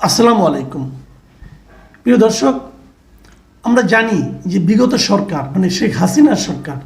আসসালামু আলাইকুম। প্রিয় দর্শক, আমরা জানি যে বিগত সরকার মানে শেখ হাসিনার সরকার,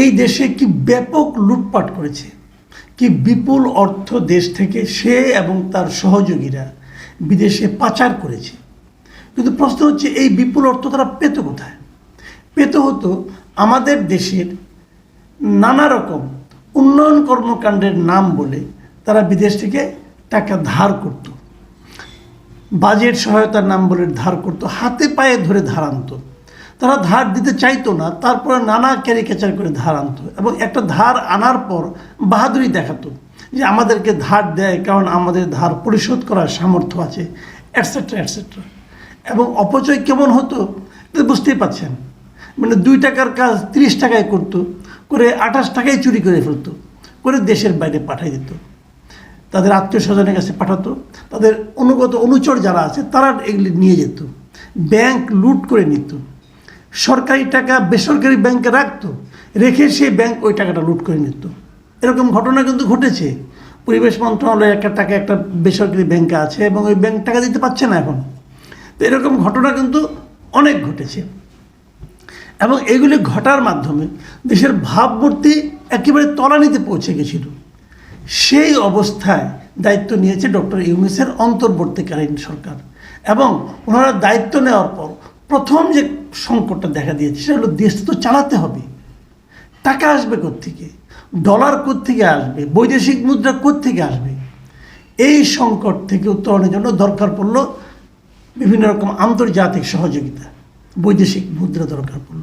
এই দেশে কি ব্যাপক লুটপাট করেছে, কি বিপুল অর্থ দেশ থেকে সে এবং তার সহযোগীরা বিদেশে পাচার করেছে। কিন্তু প্রশ্ন হচ্ছে, এই বিপুল অর্থ তারা পেত কোথায়? পেতে হতো আমাদের দেশের নানা রকম উন্নয়ন কর্মকাণ্ডের নাম বলে তারা বিদেশ থেকে টাকা ধার করতো। বাজেট সহায়তার নাম বলে ধার করতো, হাতে পায়ে ধরে ধার আনতো। তারা ধার দিতে চাইতো না, তারপরে নানা ক্যারিকেচার করে ধার আনতো এবং একটা ধার আনার পর বাহাদুরি দেখাতো যে আমাদেরকে ধার দেয় কারণ আমাদের ধার পরিশোধ করার সামর্থ্য আছে অ্যাটসেট্রা অ্যাটসেট্রা এবং অপচয় কেমন হতো বুঝতেই পাচ্ছেন মানে দুই টাকার কাজ তিরিশ টাকায় করতো, করে আঠাশ টাকায় চুরি করে ফেলতো, করে দেশের বাইরে পাঠিয়ে দিত। তাদের আত্মীয় স্বজনের কাছে পাঠাতো। তাদের অনুগত অনুচর যারা আছে, তারা এগুলি নিয়ে যেত। ব্যাংক লুট করে নিত। সরকারি টাকা বেসরকারি ব্যাংকে রাখতো, রেখে সেই ব্যাংক ওই টাকাটা লুট করে নিত। এরকম ঘটনা কিন্তু ঘটেছে। পরিবেশ মন্ত্রণালয়ের একটা টাকা একটা বেসরকারি ব্যাংকে আছে এবং ওই ব্যাংক টাকা দিতে পারছে না এখন। তো এরকম ঘটনা কিন্তু অনেক ঘটেছে। এবং এগুলি ঘটার মাধ্যমে দেশের ভাবমূর্তি একেবারে তলানিতে পৌঁছে গেছিল। সেই অবস্থায় দায়িত্ব নিয়েছে ডক্টর ইউনিসের অন্তর্বর্তীকালীন সরকার। এবং ওনারা দায়িত্ব নেওয়ার পর প্রথম যে সংকটটা দেখা দিয়েছে সেটা হলো, দেশ তো চালাতে হবে। টাকা আসবে থেকে ডলার থেকে আসবে? বৈদেশিক মুদ্রা থেকে আসবে? এই সংকট থেকে উত্তরণের জন্য দরকার পড়ল বিভিন্ন রকম আন্তর্জাতিক সহযোগিতা। বৈদেশিক মুদ্রা দরকার পড়ল।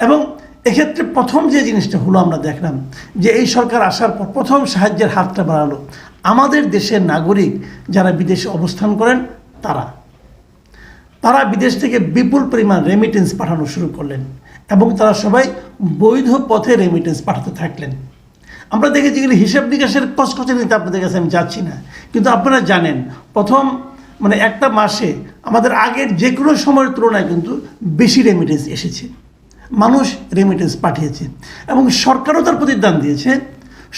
এবং এক্ষেত্রে প্রথম যে জিনিসটা হলো আমরা দেখলাম যে এই সরকার আসার পর প্রথম সাহায্যের হাতটা বাড়ালো। আমাদের দেশের নাগরিক যারা বিদেশে অবস্থান করেন, তারা। তারা বিদেশ থেকে বিপুল পরিমাণ রেমিটেন্স পাঠানো শুরু করলেন এবং তারা সবাই বৈধ পথে রেমিটেন্স পাঠাতে থাকলেন। আমরা দেখেছি এগুলি হিসাব নিকাশের কচকচে নিতে আপনাদের কাছে আমি যাচ্ছি না, কিন্তু আপনারা জানেন, প্রথম মানে একটা মাসে আমাদের আগের যে কোনো সময়ের তুলনায় কিন্তু বেশি রেমিটেন্স এসেছে। মানুষ রেমিটেন্স পাঠিয়েছে এবং সরকারও তার প্রতিদান দিয়েছে।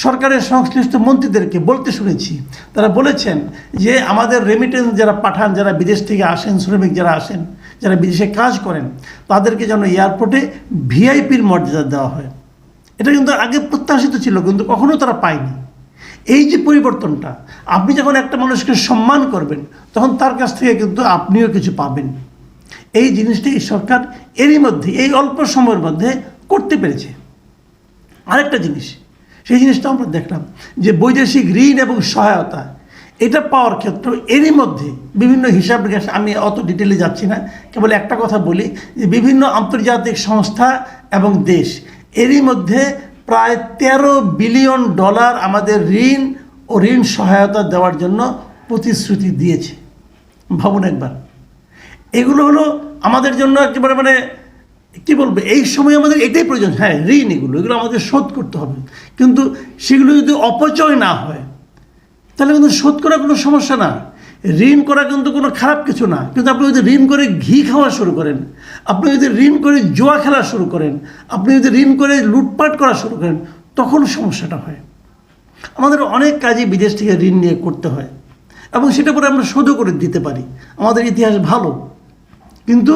সরকারের সংশ্লিষ্ট মন্ত্রীদেরকে বলতে শুনেছি, তারা বলেছেন যে আমাদের রেমিটেন্স যারা পাঠান, যারা বিদেশ থেকে আসেন, শ্রমিক যারা আসেন, যারা বিদেশে কাজ করেন, তাদেরকে যেন এয়ারপোর্টে ভিআইপির মর্যাদা দেওয়া হয়। এটা কিন্তু আগে প্রত্যাশিত ছিল, কিন্তু কখনো তারা পায়নি। এই যে পরিবর্তনটা, আপনি যখন একটা মানুষকে সম্মান করবেন, তখন তার কাছ থেকে কিন্তু আপনিও কিছু পাবেন। এই জিনিসটি সরকার এরই মধ্যে, এই অল্প সময়ের মধ্যে করতে পেরেছে। আরেকটা জিনিস, সেই জিনিসটা আমরা দেখলাম যে বৈদেশিক ঋণ এবং সহায়তা, এটা পাওয়ার ক্ষেত্রে এরই মধ্যে বিভিন্ন হিসাব নিকাশ, আমি অত ডিটেলে যাচ্ছি না, কেবল একটা কথা বলি যে বিভিন্ন আন্তর্জাতিক সংস্থা এবং দেশ এরই মধ্যে প্রায় তেরো বিলিয়ন ডলার আমাদের ঋণ ও ঋণ সহায়তা দেওয়ার জন্য প্রতিশ্রুতি দিয়েছে। ভাবুন একবার। এগুলো হলো আমাদের জন্য একেবারে মানে কী বলব, এই সময় আমাদের এটাই প্রয়োজন। হ্যাঁ ঋণ এগুলো এগুলো আমাদের শোধ করতে হবে। কিন্তু সেগুলো যদি অপচয় না হয়, তাহলে কিন্তু শোধ করা কোনো সমস্যা না। ঋণ করা কিন্তু কোনো খারাপ কিছু না। কিন্তু আপনি যদি ঋণ করে ঘি খাওয়া শুরু করেন, আপনি যদি ঋণ করে জোয়া খেলা শুরু করেন, আপনি যদি ঋণ করে লুটপাট করা শুরু করেন, তখন সমস্যাটা হয়। আমাদের অনেক কাজই বিদেশ থেকে ঋণ নিয়ে করতে হয়, এবং সেটা পরে আমরা শোধও করে দিতে পারি। আমাদের ইতিহাস ভালো। কিন্তু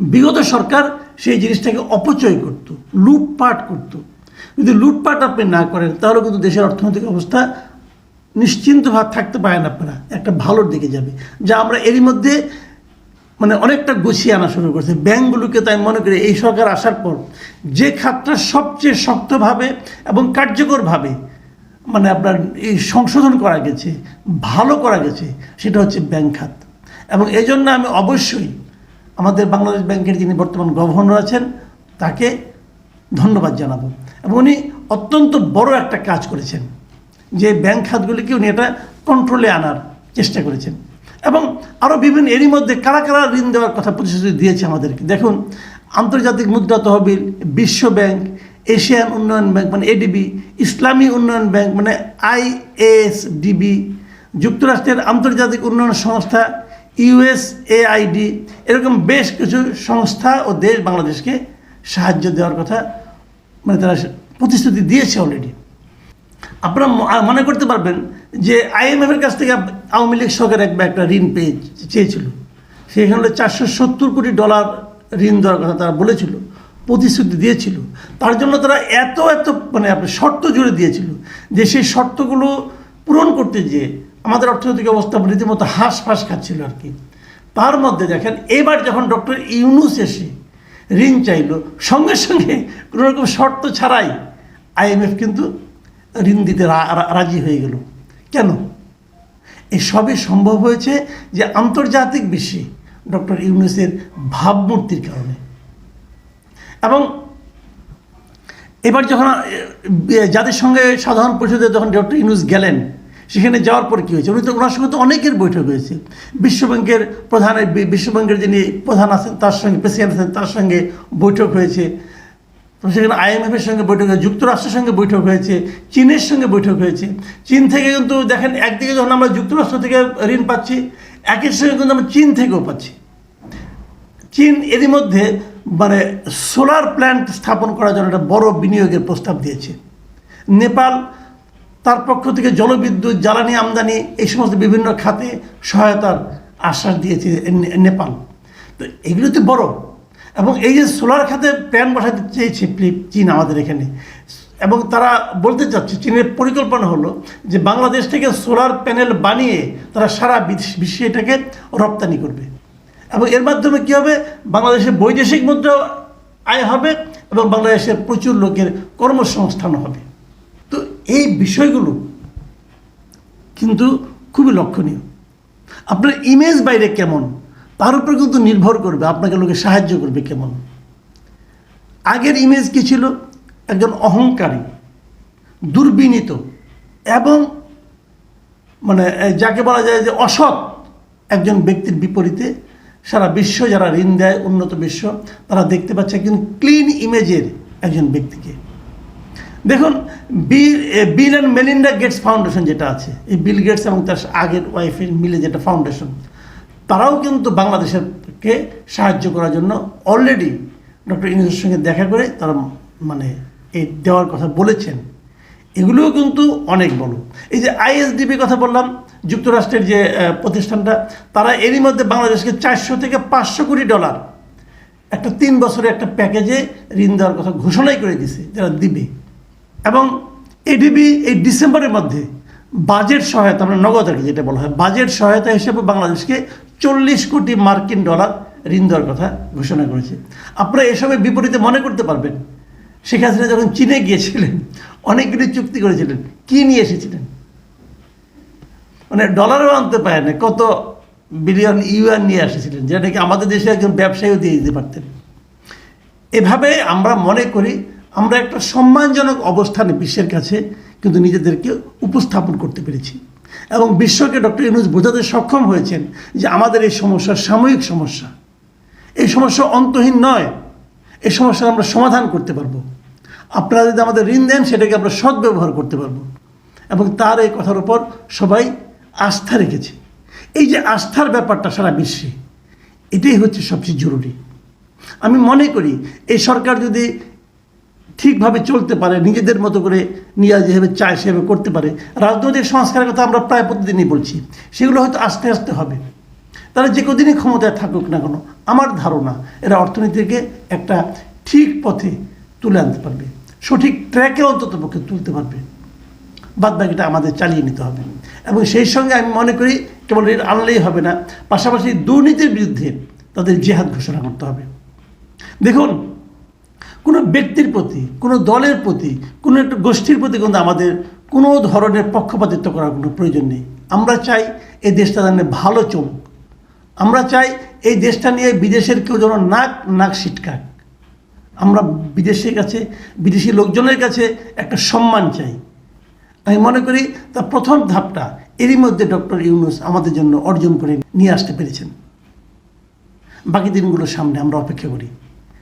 বিগত সরকার সেই জিনিসটাকে অপচয় করত, লুটপাট করত। যদি লুটপাট আপনি না করেন, তাহলে কিন্তু দেশের অর্থনৈতিক অবস্থা নিশ্চিন্তভাবে থাকতে পারেন আপনারা। একটা ভালোর দিকে যাবে। যা আমরা এরই মধ্যে মানে অনেকটা গুছিয়ে আনা শুরু করছে। ব্যাংকগুলোকে তাই মনে করি, এই সরকার আসার পর যে খাতটা সবচেয়ে শক্তভাবে এবং কার্যকরভাবে মানে আপনার এই সংশোধন করা গেছে, ভালো করা গেছে, সেটা হচ্ছে ব্যাংক খাত। এবং এই জন্য আমি অবশ্যই আমাদের বাংলাদেশ ব্যাংকের যিনি বর্তমান গভর্নর আছেন, তাকে ধন্যবাদ জানাব। এবং উনি অত্যন্ত বড় একটা কাজ করেছেন, যে ব্যাংক খাতগুলিকে উনি এটা কন্ট্রোলে আনার চেষ্টা করেছেন। এবং আরও বিভিন্ন এরই মধ্যে কারা কারা ঋণ দেওয়ার কথা প্রতিশ্রুতি দিয়েছে আমাদেরকে। দেখুন, আন্তর্জাতিক মুদ্রা তহবিল, বিশ্ব ব্যাংক, এশিয়ান উন্নয়ন ব্যাংক মানে এডিবি, ইসলামী উন্নয়ন ব্যাংক মানে আইএসডিবি যুক্তরাষ্ট্রের আন্তর্জাতিক উন্নয়ন সংস্থা ইউএসএআইডি এরকম বেশ কিছু সংস্থা ও দেশ বাংলাদেশকে সাহায্য দেওয়ার কথা মানে তারা প্রতিশ্রুতি দিয়েছে অলরেডি আপনারা মনে করতে পারবেন যে আইএমএফ এর কাছ থেকে আওয়ামী লীগ সরকার একবার একটা ঋণ পেয়ে, চেয়েছিল। সেখানে চারশো সত্তর কোটি ডলার ঋণ দেওয়ার কথা তারা বলেছিল, প্রতিশ্রুতি দিয়েছিল। তার জন্য তারা এত এত মানে শর্ত জুড়ে দিয়েছিল যে সেই শর্তগুলো পূরণ করতে গিয়ে আমাদের অর্থনৈতিক অবস্থা রীতিমতো হাঁস ফাঁস খাচ্ছিল আর কি। তার মধ্যে দেখেন, এবার যখন ডক্টর ইউনুস এসে ঋণ চাইল, সঙ্গে সঙ্গে কোনো রকম শর্ত ছাড়াই আইএমএফ কিন্তু ঋণ দিতে রাজি হয়ে গেল। কেন? এই সবই সম্ভব হয়েছে যে আন্তর্জাতিক বিশ্বে ডক্টর ইউনুসের ভাবমূর্তির কারণে। এবং এবার যখন সঙ্গে সাধারণ পরিষদে যখন ডক্টর ইউনুস গেলেন সেখানে যাওয়ার পর কী হয়েছে? উনি তো ওনার সঙ্গে তো অনেকের বৈঠক হয়েছে। বিশ্বব্যাংকের প্রধানের বিশ্বব্যাংকের যিনি প্রধান আছেন, তার সঙ্গে, প্রেসিডেন্ট আছেন, তার সঙ্গে বৈঠক হয়েছে। সেখানে আইএমএফের সঙ্গে বৈঠক হয়েছে, যুক্তরাষ্ট্রের সঙ্গে বৈঠক হয়েছে, চীনের সঙ্গে বৈঠক হয়েছে। চীন থেকে কিন্তু দেখেন, একদিকে যখন আমরা যুক্তরাষ্ট্র থেকে ঋণ পাচ্ছি একের সঙ্গে কিন্তু আমরা চীন থেকেও পাচ্ছি। চীন এরই মধ্যে মানে সোলার প্ল্যান্ট স্থাপন করার জন্য একটা বড় বিনিয়োগের প্রস্তাব দিয়েছে। নেপাল তার পক্ষ থেকে জলবিদ্যুৎ, জ্বালানি আমদানি, এই সমস্ত বিভিন্ন খাতে সহায়তার আশ্বাস দিয়েছে নেপাল। তো এগুলো তো বড়। এবং এই যে সোলার খাতে প্ল্যান বসাতে চেয়েছে চীন আমাদের এখানে। এবং তারা বলতে চাচ্ছে, চীনের পরিকল্পনা হলো যে বাংলাদেশ থেকে সোলার প্যানেল বানিয়ে তারা সারা বিশ্বে এটাকে রপ্তানি করবে। এবং এর মাধ্যমে কী হবে? বাংলাদেশের বৈদেশিক মুদ্রা আয় হবে এবং বাংলাদেশের প্রচুর লোকের কর্মসংস্থান হবে। এই বিষয়গুলো কিন্তু খুবই লক্ষণীয়। আপনার ইমেজ বাইরে কেমন? তার উপর কিন্তু নির্ভর করবে, আপনাকে লোকে সাহায্য করবে কেমন। আগের ইমেজ কি ছিল? একজন অহংকারী, দুর্বিনীত এবং মানে যাকে বলা যায় যে অসৎ একজন ব্যক্তির বিপরীতে সারা বিশ্ব যারা ঋণ দেয়, উন্নত বিশ্ব, তারা দেখতে পাচ্ছে একজন ক্লিন ইমেজের একজন ব্যক্তিকে। দেখুন, Bill Bill and Melinda Gates Foundation যেটা আছে, এই বিল গেটস এবং তার আগের ওয়াইফের মিলে যেটা ফাউন্ডেশন, তারাও কিন্তু বাংলাদেশেরকে সাহায্য করার জন্য অলরেডি ডক্টর ইউনুসের সঙ্গে দেখা করে তারা মানে এই দেওয়ার কথা বলেছেন। এগুলোও কিন্তু অনেক বড়। এই যে আইএসডিপি কথা বললাম, যুক্তরাষ্ট্রের যে প্রতিষ্ঠানটা, তারা এরই মধ্যে বাংলাদেশকে চারশো থেকে পাঁচশো কোটি ডলার একটা তিন বছরের একটা প্যাকেজে ঋণ দেওয়ার কথা ঘোষণাই করে দিছে যারা দিবে। এবং এডিবি এই ডিসেম্বরের মধ্যে বাজেট সহায়তা, আমরা নগদ আর যেটা বলা হয়, বাজেট সহায়তা হিসেবে বাংলাদেশকে চল্লিশ কোটি মার্কিন ডলার ঋণ দেওয়ার কথা ঘোষণা করেছে। আপনারা এসবের বিপরীতে মনে করতে পারবেন, শেখ হাসিনা যখন চীনে গিয়েছিলেন, অনেকগুলি চুক্তি করেছিলেন, কি নিয়ে এসেছিলেন? মানে ডলারও আনতে পারে না, কত বিলিয়ন ইউএন নিয়ে এসেছিলেন, যেটা নাকি আমাদের দেশে একজন ব্যবসায়ীও দিয়ে দিতে পারতেন। এভাবে আমরা মনে করি আমরা একটা সম্মানজনক অবস্থানে বিশ্বের কাছে কিন্তু নিজেদেরকে উপস্থাপন করতে পেরেছি। এবং বিশ্বকে ডক্টর ইউনুস বোঝাতে সক্ষম হয়েছেন যে আমাদের এই সমস্যা সাময়িক সমস্যা। এই সমস্যা অন্তহীন নয়। এই সমস্যা আমরা সমাধান করতে পারব। আপনারা যদি আমাদের ঋণ দেন, সেটাকে আমরা সদ্ব্যবহার করতে পারব। এবং তার এই কথার উপর সবাই আস্থা রেখেছে। এই যে আস্থার ব্যাপারটা সারা বিশ্বে, এটাই হচ্ছে সবচেয়ে জরুরি। আমি মনে করি, এই সরকার যদি ঠিকভাবে চলতে পারে, নিজেদের মতো করে নিয়ে যেভাবে চায় সেভাবে করতে পারে। রাজনৈতিক সংস্কারের কথা আমরা প্রায় প্রতিদিনই বলছি। সেগুলো হয়তো আস্তে আস্তে হবে। তারা যে কদিনই ক্ষমতায় থাকুক না কেন, আমার ধারণা এরা অর্থনীতিকে একটা ঠিক পথে তুলে আনতে পারবে। সঠিক ট্র্যাকে অন্তত পক্ষে তুলতে পারবে। বাদ বাকিটা আমাদের চালিয়ে নিতে হবে। এবং সেই সঙ্গে আমি মনে করি, কেবল এর আনলেই হবে না, পাশাপাশি দুর্নীতির বিরুদ্ধে তাদের জেহাদ ঘোষণা করতে হবে। দেখুন কোনো ব্যক্তির প্রতি, কোনো দলের প্রতি, কোনো একটা গোষ্ঠীর প্রতি কিন্তু আমাদের কোনো ধরনের পক্ষপাতিত্ব করার কোনো প্রয়োজন নেই। আমরা চাই এই দেশটা যেন ভালো চলুক। আমরা চাই এই দেশটা নিয়ে বিদেশের কেউ যেন নাক নাক সিটকাক আমরা বিদেশের কাছে, বিদেশি লোকজনের কাছে একটা সম্মান চাই। আমি মনে করি তার প্রথম ধাপটা এরই মধ্যে ডক্টর ইউনুস আমাদের জন্য অর্জন করে নিয়ে আসতে পেরেছেন। বাকি দিনগুলোর সামনে আমরা অপেক্ষা করি।